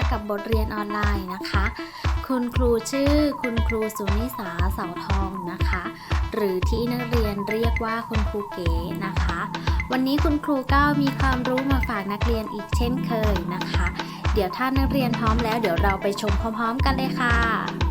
กันอีกแล้วนะคะกับบทเรียนออนไลน์นะคะ คุณครูชื่อคุณครูสุนิสาเสาทองนะคะ หรือที่นักเรียนเรียกว่าคุณครูเก๋นะคะ วันนี้คุณครูก็มีความรู้มาฝากนักเรียนอีกเช่นเคยนะคะ เดี๋ยวถ้านักเรียนพร้อมแล้ว เดี๋ยวเราไปชมพร้อมๆ กันเลยค่ะ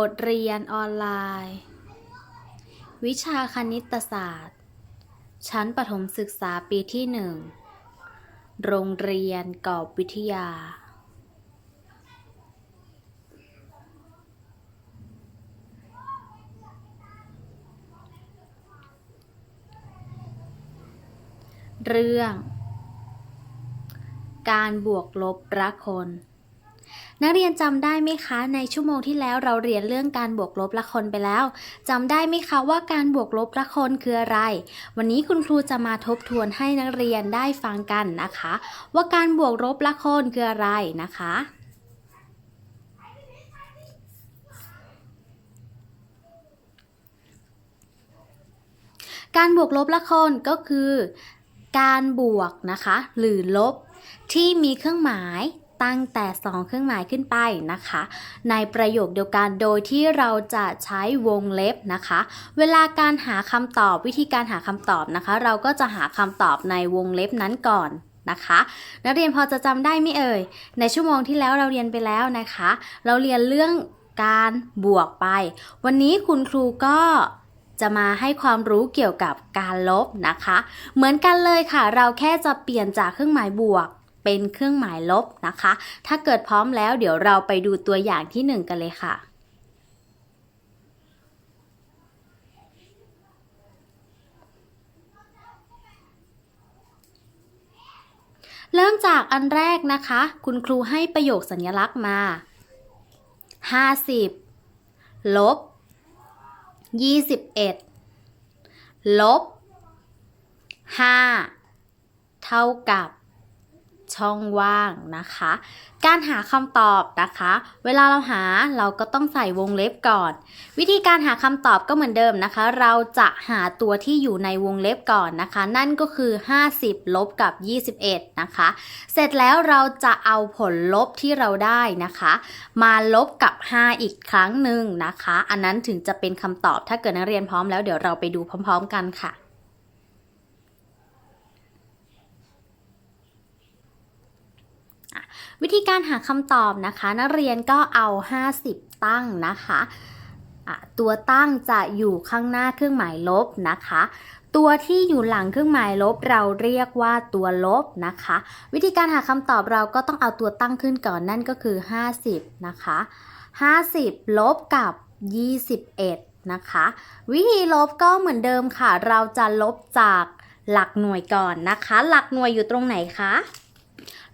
บทเรียนออนไลน์ วิชาคณิตศาสตร์ ชั้นประถมศึกษาปีที่หนึ่ง โรงเรียนกอบวิทยา เรื่อง การบวกลบรักคน นักเรียนจำได้ไหมคะ ในชั่วโมงที่แล้วเราเรียนเรื่องการบวกลบละคนไปแล้วจำได้ไหมคะว่าการบวกลบละคนคืออะไร วันนี้คุณครูจะมาทบทวนให้นักเรียนได้ฟังกันนะคะ ว่าการบวกลบละคนคืออะไรนะคะการบวกลบละคนก็คือ การบวกนะคะ หรือลบ ที่มีเครื่องหมาย ตั้งแต่ 2 เครื่องหมายขึ้นไปนะคะ ในประโยคเดียวกันโดยที่เราจะใช้วงเล็บนะคะ เวลาการหาคำตอบวิธีการหาคำตอบนะคะ เราก็จะหาคำตอบในวงเล็บนั้นก่อนนะคะนักเรียนพอจะจำได้ไหมเอ่ย ในชั่วโมงที่แล้วเราเรียนไปแล้วนะคะ เราเรียนเรื่องการบวกไป วันนี้คุณครูก็จะมาให้ความรู้เกี่ยวกับการลบนะคะ เหมือนกันเลยค่ะ เราแค่จะเปลี่ยนจากเครื่องหมายบวก เป็นเครื่องหมายลบนะคะ ถ้าเกิดพร้อมแล้วเดี๋ยวเราไปดูตัวอย่างที่หนึ่งกันเลยค่ะเริ่มจากอันแรกนะคะ คุณครูให้ประโยคสัญลักษณ์มา 50 ลบ 21 ลบ 5 เท่ากับ ช่องว่างนะคะ การหาคำตอบนะคะ เวลาเราหาเราก็ต้องใส่วงเล็บก่อน วิธีการหาคำตอบก็เหมือนเดิมนะคะ เราจะหาตัวที่อยู่ในวงเล็บก่อนนะคะ นั่นก็คือ 50 ลบกับ 21 นะคะ เสร็จแล้วเราจะเอาผลลบที่เราได้นะคะ มาลบกับ 5 อีกครั้งหนึ่งนะคะ อันนั้นถึงจะเป็นคำตอบถ้าเกิดนักเรียนพร้อมแล้วเดี๋ยวเราไปดูพร้อม ๆ กันค่ะ วิธีการหาคำตอบนะคะ นักเรียนก็เอา 50 ตั้งนะคะะตัวตั้งจะอยู่ข้างหน้าเครื่องหมายลบนะคะ ตัวที่อยู่หลังเครื่องหมายลบเราเรียกว่าตัวลบนะคะ วิธีการหาคำตอบเราก็ต้องเอาตัวตั้งขึ้นก่อนนั่นก็คือ 50 นะคะ 50 ลบกับ 21 นะคะ วิธีลบก็เหมือนเดิมค่ะ เราจะลบจากหลักหน่วยก่อนนะคะ หลักหน่วยอยู่ตรงไหนคะ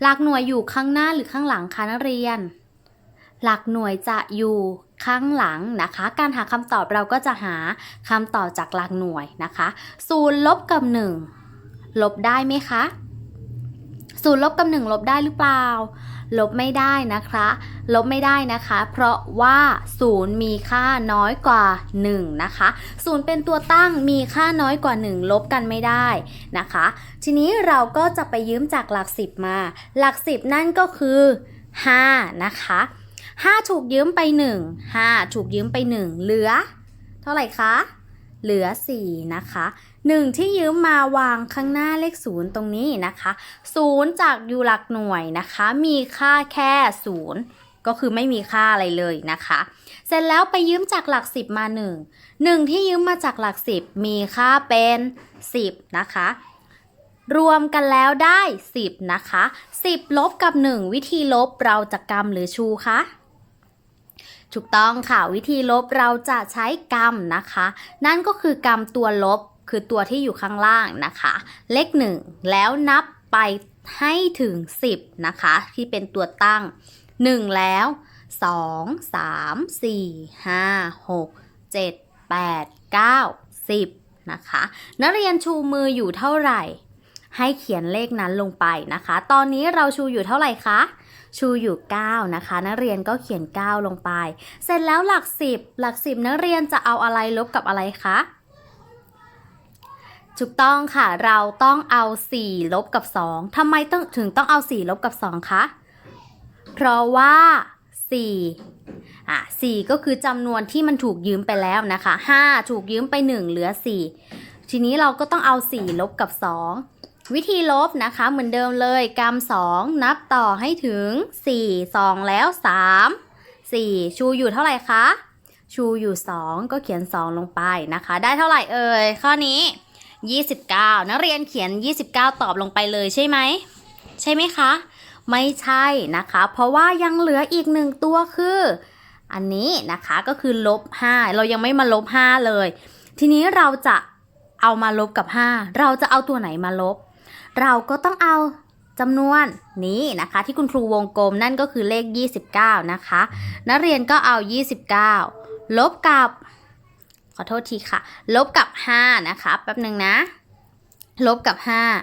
หลักหน่วยอยู่ข้างหน้าหรือข้างหลังคะนักเรียน หลักหน่วยจะอยู่ข้างหลังนะคะ การหาคำตอบเราก็จะหาคำตอบจากหลักหน่วยนะคะศูนย์ลบกับหนึ่งลบได้ไหมคะศูนย์ลบกับหนึ่งลบได้หรือเปล่า ลบไม่ได้นะคะ ลบไม่ได้นะคะ เพราะว่าศูนย์มีค่าน้อยกว่า 1 นะคะศูนย์เป็นตัวตั้งมีค่าน้อยกว่า 1 ลบกันไม่ได้นะคะ ทีนี้เราก็จะไปยืมจากหลัก 10 มา หลัก 10 นั่นก็คือ 5 นะคะ 5 ถูกยืมไป 1 5 ถูกยืมไป 1 เหลือ เท่าไหร่คะ เหลือ 4 นะคะ 1 ที่ยืมมาวางข้างหน้าเลข 0 ตรงนี้นะคะ 0 จากอยู่หลักหน่วยนะคะ มีค่าแค่ 0 ก็คือไม่มีค่าอะไรเลยนะคะ เสร็จแล้วไปยืมจากหลัก 10 มา 1 1 ที่ยืมมาจากหลัก 10 มีค่าเป็น 10 นะคะ รวมกันแล้วได้ 10 นะคะ 10 ลบกับ 1 วิธีลบเราจะกำหรือชูคะถูกต้องค่ะวิธีลบเราจะใช้กรรมนะคะ นั่นก็คือกรรมตัวลบ คือตัวที่อยู่ข้างล่างนะคะ เลข 1 แล้วนับไปให้ถึง 10 นะคะ ที่เป็นตัวตั้ง 1 แล้ว 2 3 4 5 6 7 8 9 10 นะคะ นักเรียนชูมืออยู่เท่าไหร่ ให้เขียนเลขนั้นลงไปนะคะ ตอนนี้เราชูอยู่เท่าไหร่คะชูอยู่ 9 นะคะ นักเรียนก็เขียน 9 ลงไป เสร็จแล้วหลัก 10 หลัก 10 นักเรียนจะเอาอะไรลบกับอะไรคะ ถูกต้องค่ะ เราต้องเอา 4 ลบกับ 2 ทำไมต้องถึงต้องเอา 4 ลบกับ 2 คะ เพราะว่า 4 อะ 4 ก็คือจำนวนที่มันถูกยืมไปแล้วนะคะ 5 ถูกยืมไป 1 เหลือ 4 ทีนี้เราก็ต้องเอา 4 ลบกับ 2 วิธีลบนะคะ เหมือนเดิมเลยกำ2 นับต่อให้ถึง 4 2 แล้ว 3 4 ชูอยู่เท่าไหร่คะ ชูอยู่ 2 ก็เขียน 2 ลงไปนะคะ ได้เท่าไหร่เอ่ยข้อนี้ 29 นักเรียนเขียน 29 ตอบลงไปเลยใช่ไหม ใช่ไหมคะ ไม่ใช่นะคะ เพราะว่ายังเหลืออีกหนึ่งตัวคือ อันนี้นะคะก็คือลบ 5 เรายังไม่มาลบ 5 เลย ทีนี้เราจะเอามาลบกับ 5 เราจะเอาตัวไหนมาลบ เราก็ต้องเอาจำนวนนี้นะคะ ที่คุณครูวงกลมนั่นก็คือเลข 29 นะคะ นักเรียนก็เอา 29 ลบกับ ขอโทษทีค่ะ ลบกับ 5 นะคะแป๊บหนึ่งนะ ลบกับ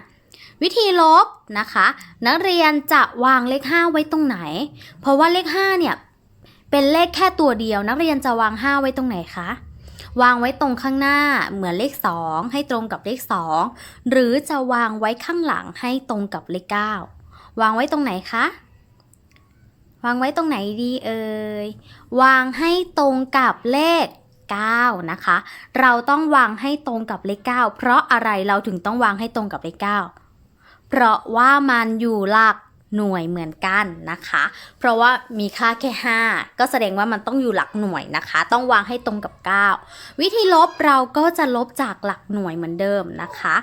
5 วิธีลบนะคะ นักเรียนจะวางเลข 5 ไว้ตรงไหน เพราะว่าเลข 5 เนี่ย เป็นเลขแค่ตัวเดียว นักเรียนจะวาง 5 ไว้ตรงไหนคะวางไว้ตรงข้างหน้าเหมือนเลข 2 ให้ตรงกับเลข 2 หรือจะวางไว้ข้างหลังให้ตรงกับเลข 9 วางไว้ตรงไหนคะ วางไว้ตรงไหนดีเอ่ย วางให้ตรงกับเลข 9 นะคะ เราต้องวางให้ตรงกับเลข 9 เพราะอะไรเราถึงต้องวางให้ตรงกับเลข 9 เพราะว่ามันอยู่หลักหน่วยเหมือนกันนะคะ เพราะว่ามีค่าแค่ 5 ก็แสดงว่ามันต้องอยู่หลักหน่วยนะคะ ต้องวางให้ตรงกับ 9 วิธีลบเราก็จะลบจากหลักหน่วยเหมือนเดิมนะคะ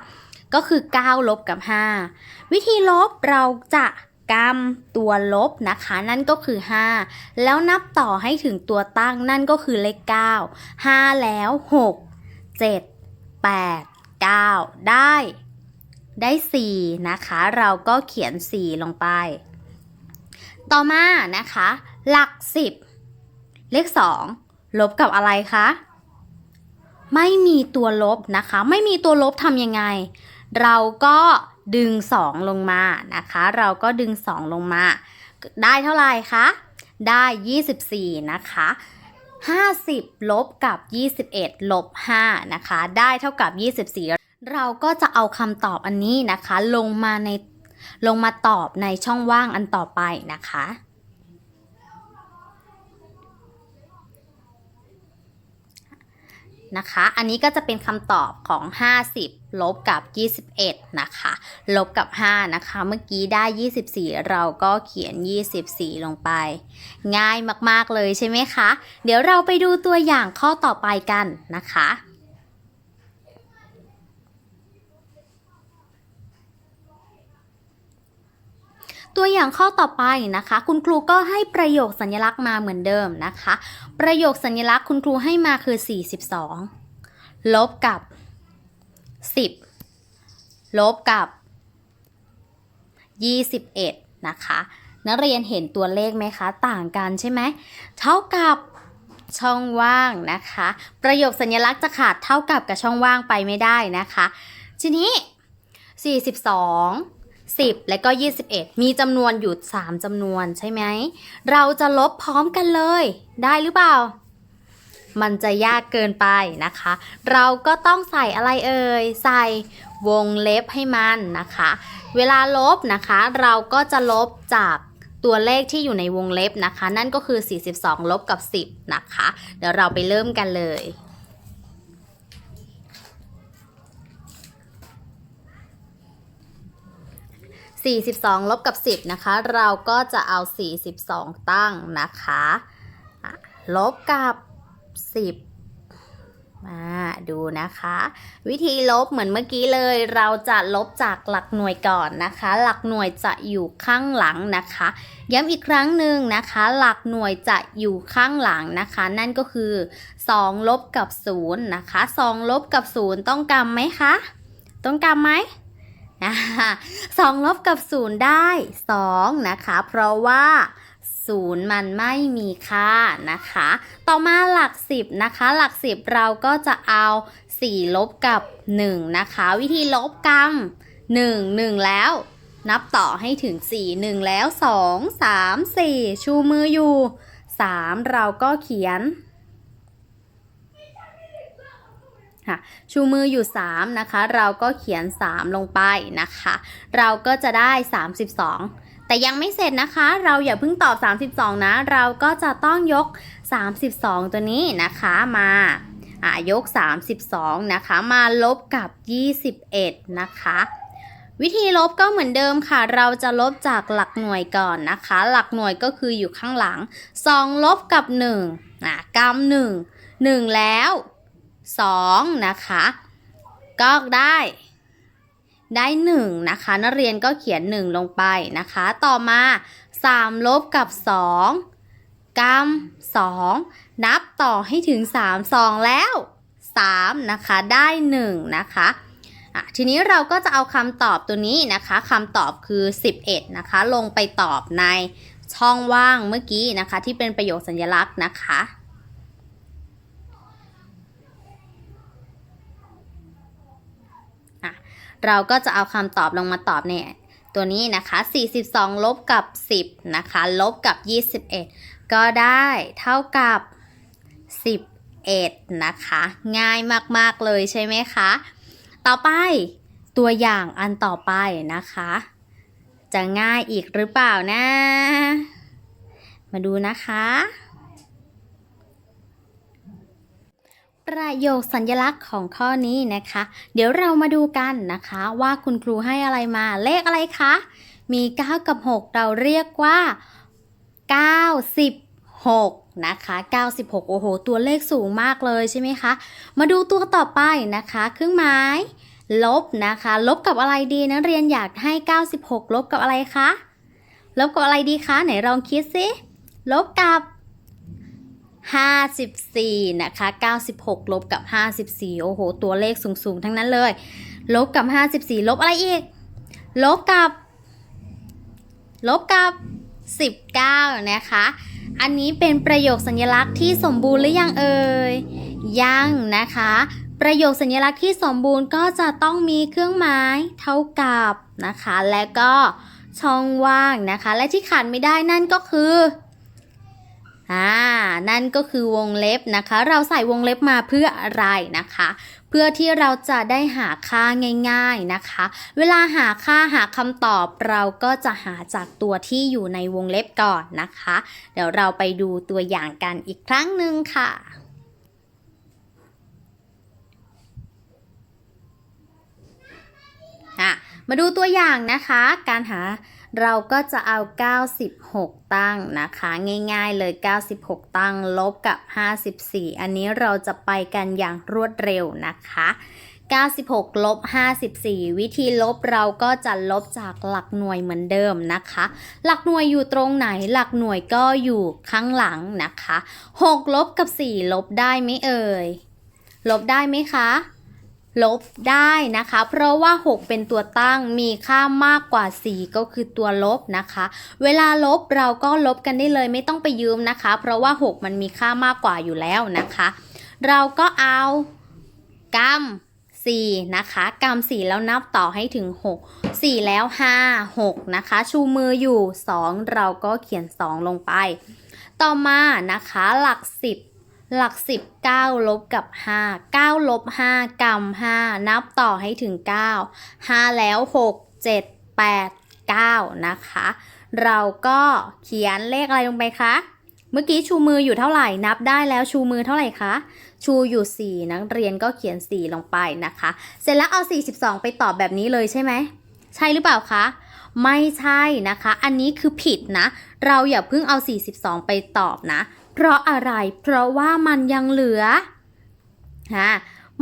ก็คือ 9 ลบกับ 5 วิธีลบเราจะ กำตัวลบนะคะ นั่นก็คือ 5 แล้วนับต่อให้ถึงตัวตั้งนั่นก็คือเลข 9 5 แล้ว 6 7 8 9 ได้ ได้ 4 นะคะ เราก็เขียน 4 ลงไป ต่อมานะคะ หลัก 10 เลข 2 ลบกับอะไรคะ ไม่มีตัวลบนะคะ ไม่มีตัวลบทำยังไง เราก็ ดึง 2 ลงมานะคะ เราก็ดึง 2 ลงมา ได้เท่าไหร่คะ ได้ 24 นะคะ 50 ลบกับ 21 ลบ 5 นะคะ ได้เท่ากับ 24 เราก็จะเอาคำตอบอันนี้นะคะ ลงมาในลงมาตอบในช่องว่างอันต่อไปนะคะ นะคะ อันนี้ก็จะเป็นคำตอบของ 50 ลบกับ 21 นะคะ ลบกับ 5 นะคะ เมื่อกี้ได้ 24 เราก็เขียน 24 ลงไป ง่ายมาก ๆ เลยใช่ไหมคะ เดี๋ยวเราไปดูตัวอย่างข้อต่อไปกันนะคะ ตัวอย่างข้อต่อไปนะคะ คุณครูก็ให้ประโยคสัญลักษณ์มาเหมือนเดิมนะคะ ประโยคสัญลักษณ์คุณครูให้มาคือ 42 ลบกับ 10 ลบกับ 21 นะคะนักเรียนเห็นตัวเลขไหมคะ ต่างกันใช่ไหมเท่ากับช่องว่างนะคะ ประโยคสัญลักษณ์จะขาดเท่ากับกับช่องว่างไปไม่ได้นะคะ ทีนี้ 42 10 และก็ 21 มีจำนวนอยู่ 3จำนวนใช่ไหม เราจะลบพร้อมกันเลย ได้หรือเปล่า มันจะยากเกินไปนะคะ เราก็ต้องใส่อะไรเอ่ย ใส่วงเล็บให้มันนะคะ เวลาลบนะคะ เราก็จะลบจากตัวเลขที่อยู่ในวงเล็บนะคะ นั่นก็คือ 42 ลบกับ 10 นะคะ เดี๋ยวเราไปเริ่มกันเลย 42 ลบกับ 10 นะคะ เราก็จะเอา 42 ตั้งนะคะ ลบกับ 10 มาดูนะคะ วิธีลบเหมือนเมื่อกี้เลย เราจะลบจากหลักหน่วยก่อนนะคะ หลักหน่วยจะอยู่ข้างหลังนะคะ ย้ำอีกครั้งหนึ่งนะคะ หลักหน่วยจะอยู่ข้างหลังนะคะ นั่นก็คือ 2 ลบกับ 0 นะคะ 2 ลบกับ 0 ต้องกำไหมคะ ต้องกำไหม อ่าสองลบกับศูนย์ได้สองนะคะ เพราะว่าศูนย์มันไม่มีค่านะคะ ต่อมาหลักสิบนะคะ หลักสิบเราก็จะเอาสี่ลบกับหนึ่งนะคะ วิธีลบกำหนึ่งหนึ่งแล้วนับต่อให้ถึงสี่หนึ่งแล้วสองสามสี่ชูมืออยู่สามเราก็เขียน ค่ะชูมืออยู่ 3 นะคะ เราก็เขียน 3 ลงไปนะคะ เราก็จะได้ 32 แต่ยังไม่เสร็จนะคะ เราอย่าเพิ่งตอบ 32 นะ เราก็จะต้องยก 32 ตัวนี้นะคะมาอ่ายก 32 นะคะ มาลบกับ 21 นะคะวิธีลบก็เหมือนเดิมค่ะ เราจะลบจากหลักหน่วยก่อนนะคะ หลักหน่วยก็คืออยู่ข้างหลัง 2 ลบกับ1อะกำ1 1 แล้ว 2 นะคะ ก็ได้ได้1นะคะนักเรียนก็เขียน 1 ลงไปนะคะ ต่อมา 3 ลบกับ 2กำ2นับต่อให้ถึง 3 2 แล้ว 3 นะคะได้ 1 นะคะอะทีนี้เราก็จะเอาคำตอบตัวนี้นะคะคำตอบคือ 11 นะคะ ลงไปตอบในช่องว่างเมื่อกี้นะคะ ที่เป็นประโยคสัญลักษณ์นะคะ เราก็จะเอาคำตอบลงมาตอบเนี่ยตัวนี้นะคะ 42 ลบกับ 10 นะคะ ลบกับ 21 ก็ได้เท่ากับ 11 นะคะ ง่ายมาก ๆ เลยใช่ไหมคะ ต่อไปตัวอย่างอันต่อไปนะคะ จะง่ายอีกหรือเปล่านะ มาดูนะคะ ประโยคสัญลักษณ์ของข้อนี้นะคะ เดี๋ยวเรามาดูกันนะคะว่าคุณครูให้อะไรมาเลขอะไรคะ มี 9 กับ 6 เราเรียกว่า 96 นะคะ 96 โอ้โห ตัวเลขสูงมากเลยใช่ไหมคะ มาดูตัวต่อไปนะคะ เครื่องหมาย ลบนะคะ ลบกับอะไรดีนักเรียนอยากให้ 96 ลบกับอะไรคะ ลบกับอะไรดีคะ ไหนลองคิดสิ ลบกับ 54 นะคะ 96 ลบกับ 54 โอ้โห ตัวเลขสูง ๆ ทั้งนั้นเลย ลบกับ 54 ลบอะไรอีก ลบกับ ลบกับ 19 นะคะ อันนี้เป็นประโยคสัญลักษณ์ที่สมบูรณ์หรือยังเอ่ย ยังนะคะ ประโยคสัญลักษณ์ที่สมบูรณ์ก็จะต้องมีเครื่องหมายเท่ากับนะคะ และก็ช่องว่างนะคะ และที่ขาดไม่ได้นั่นก็คือ อ่านั่นก็คือวงเล็บนะคะ เราใส่วงเล็บมาเพื่ออะไรนะคะ เพื่อที่เราจะได้หาค่าง่าย ๆนะคะ เวลาหาค่าหาคำตอบเราก็จะหาจากตัวที่อยู่ในวงเล็บก่อนนะคะ เดี๋ยวเราไปดูตัวอย่างกันอีกครั้งหนึ่งค่ะอะมาดูตัวอย่างนะคะ การหา เราก็จะเอา 96 ตั้งนะคะ ง่ายๆเลย 96 ตั้งลบกับ 54 อันนี้เราจะไปกันอย่างรวดเร็วนะคะ96ลบ54 วิธีลบเราก็จะลบจากหลักหน่วยเหมือนเดิมนะคะ หลักหน่วยอยู่ตรงไหนหลักหน่วยก็อยู่ข้างหลังนะคะ 6 ลบกับ 4 ลบได้ไหมเอ่ย ลบได้ไหมคะ ลบได้นะคะ เพราะว่า 6 เป็นตัวตั้งมีค่ามากกว่า 4 ก็คือตัวลบนะคะ เวลาลบเราก็ลบกันได้เลยไม่ต้องไปยืมนะคะ เพราะว่า 6 มันมีค่ามากกว่าอยู่แล้วนะคะ เราก็เอากำ4นะคะกำ4แล้วนับต่อให้ถึง 6 4 แล้ว 5 6 นะคะ ชูมืออยู่ 2 เราก็เขียน 2 ลงไป ต่อมานะคะหลัก 10 หลัก10 9ลบกับ5 9ลบ5กำ5นับต่อให้ถึง9 5แล้ว6 7 8 9นะคะ เราก็เขียนเลขอะไรลงไปคะเมื่อกี้ชูมืออยู่เท่าไหร่นับได้แล้วชูมือเท่าไหร่คะชูอยู่ 4 นักเรียนก็เขียน 4 ลงไปนะคะ เสร็จแล้วเอา 42 ไปตอบแบบนี้เลยใช่ไหม ใช่หรือเปล่าคะ ไม่ใช่นะคะ อันนี้คือผิดนะ เราอย่าเพิ่งเอา 42 ไปตอบนะ เพราะอะไร เพราะว่ามันยังเหลือฮะ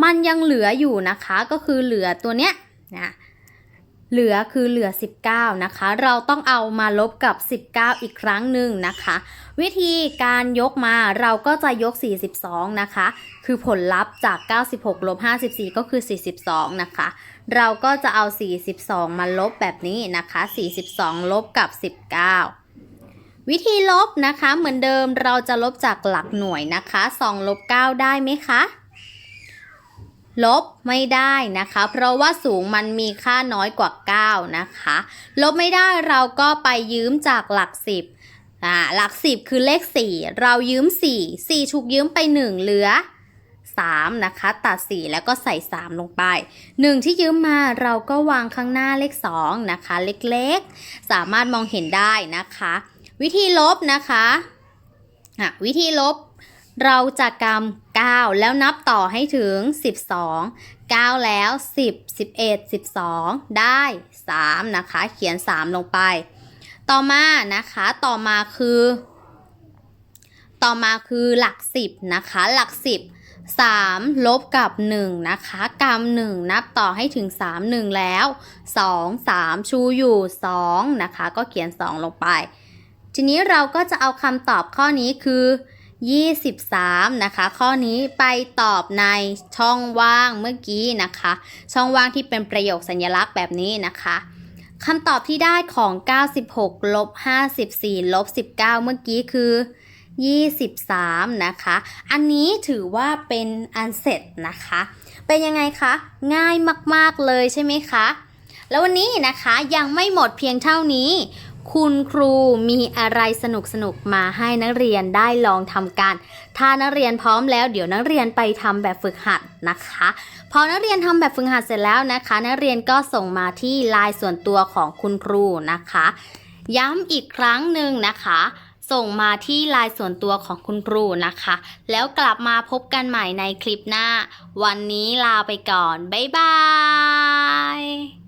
มันยังเหลืออยู่นะคะ ก็คือเหลือตัวเนี้ยนะเหลือคือเหลือ 19 นะคะ เราต้องเอามาลบกับ 19 อีกครั้งหนึ่งนะคะ วิธีการยกมาเราก็จะยก 42 นะคะ คือผลลัพธ์จาก 96ลบ54 ก็คือ 42 นะคะ เราก็จะเอา 42 มาลบแบบนี้นะคะ 42 ลบกับ 19 วิธีลบนะคะ เหมือนเดิมเราจะลบจากหลักหน่วยนะคะ2ลบ9ได้ไหมคะ ลบไม่ได้นะคะ เพราะว่าสูงมันมีค่าน้อยกว่า 9 นะคะ ลบไม่ได้เราก็ไปยืมจากหลัก 10อ่าหลัก 10 คือเลข 4 เรายืม 4 4 ถูกยืมไป 1 เหลือ3นะคะตัด 4 แล้วก็ใส่ 3 ลงไป 1 ที่ยืมมาเราก็วางข้างหน้าเลข 2 นะคะ เล็กๆ สามารถมองเห็นได้นะคะ วิธีลบนะคะะวิธีลบเราจะกำ9 แล้วนับต่อให้ถึง 12 9 แล้ว 10 11 12 ได้ 3 นะคะ เขียน 3 ลงไป ต่อมานะคะ ต่อมาคือ ต่อมาคือหลัก 10 นะคะ หลัก 10 3 ลบกับ 1 นะคะกำ1นับต่อให้ถึง 3 1 แล้ว 2 3 ชูอยู่ 2 นะคะ ก็เขียน 2 ลงไป ทีนี้เราก็จะเอาคำตอบข้อนี้คือ 23 นะคะ ข้อนี้ไปตอบในช่องว่างเมื่อกี้นะคะ ช่องว่างที่เป็นประโยคสัญลักษณ์แบบนี้นะคะคำตอบที่ได้ของ 96ลบ54ลบ19 เมื่อกี้คือ 23 นะคะ อันนี้ถือว่าเป็นอันเสร็จนะคะ เป็นยังไงคะ ง่ายมาก ๆ เลยใช่ไหมคะ แล้ววันนี้นะคะยังไม่หมดเพียงเท่านี้ คุณครูมีอะไรสนุกๆมาให้นักเรียนได้ลองทำกัน ถ้านักเรียนพร้อมแล้วเดี๋ยวนักเรียนไปทำแบบฝึกหัดนะคะ พอนักเรียนทำแบบฝึกหัดเสร็จแล้วนะคะ นักเรียนก็ส่งมาที่ไลน์ส่วนตัวของคุณครูนะคะ ย้ำอีกครั้งหนึ่งนะคะ ส่งมาที่ไลน์ส่วนตัวของคุณครูนะคะ แล้วกลับมาพบกันใหม่ในคลิปหน้า วันนี้ลาไปก่อน บ๊ายบาย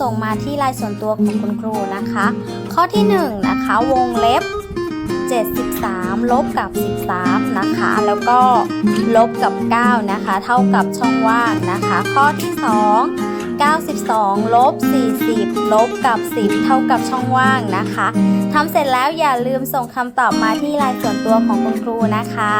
ส่งมาที่ไลน์ส่วนตัวของคุณครูนะคะ ข้อที่ 1 นะคะ วงเล็บ 73 ลบกับ 13 นะคะ แล้วก็ลบกับ 9 นะคะ เท่ากับช่องว่างนะคะ ข้อที่ 2 92ลบ40ลบกับ 10 เท่ากับช่องว่างนะคะทำเสร็จแล้วอย่าลืมส่งคำตอบมาที่ไลน์ส่วนตัวของคุณครูนะคะ